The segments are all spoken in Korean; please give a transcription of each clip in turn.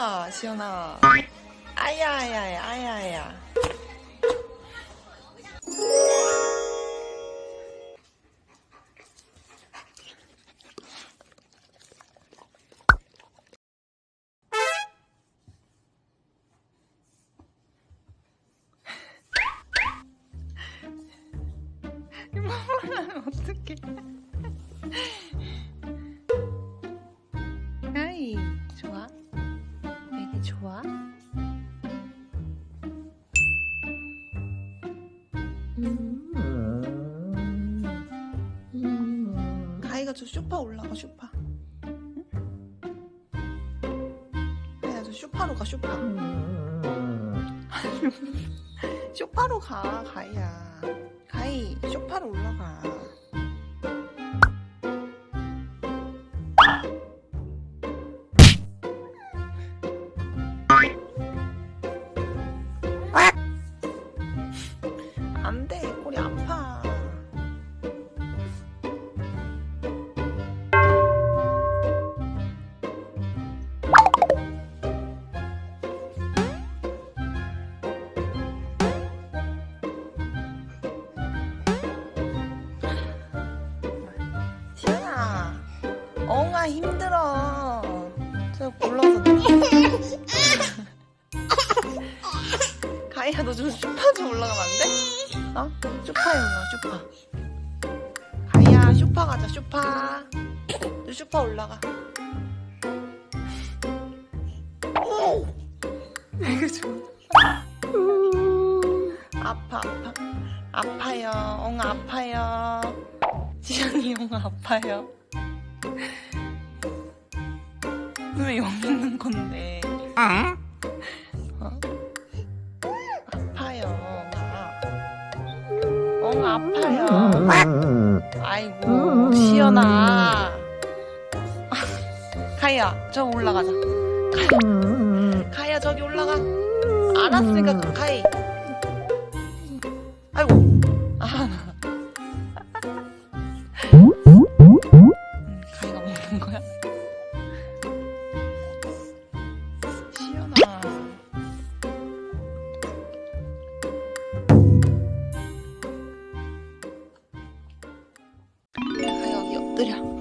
뭐야, 시연아. 아야야야, 아야야. 이거 하면 어떡해. 가희가 저 쇼파 올라가, 쇼파. 응? 가희야, 저 쇼파로 가, 쇼파. 쇼파로 가, 가희야. 가희, 쇼파로 올라가. 아 힘들어. 저 골라서. 가희야, 너 좀 쇼파 좀 올라가면 안 돼? 어? 쇼파에 올라, 쇼파. 가희야, 쇼파 가자, 쇼파. 너 쇼파 올라가. 이거 좋아. 아파, 아파. 아파요. 엉아 아파요. 지연이 엉아 아파요. 왜 여기 있는 건데? 어? 아파요. 엉아 아파요. 아이고, 시연아. 가희야, 저 올라가자. 가희야, 가희야 저기 올라가. 알았으니까 가희. 아이고. 아. 음, 가희가 먹는 거야? 가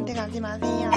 가희한테 가지 마세요.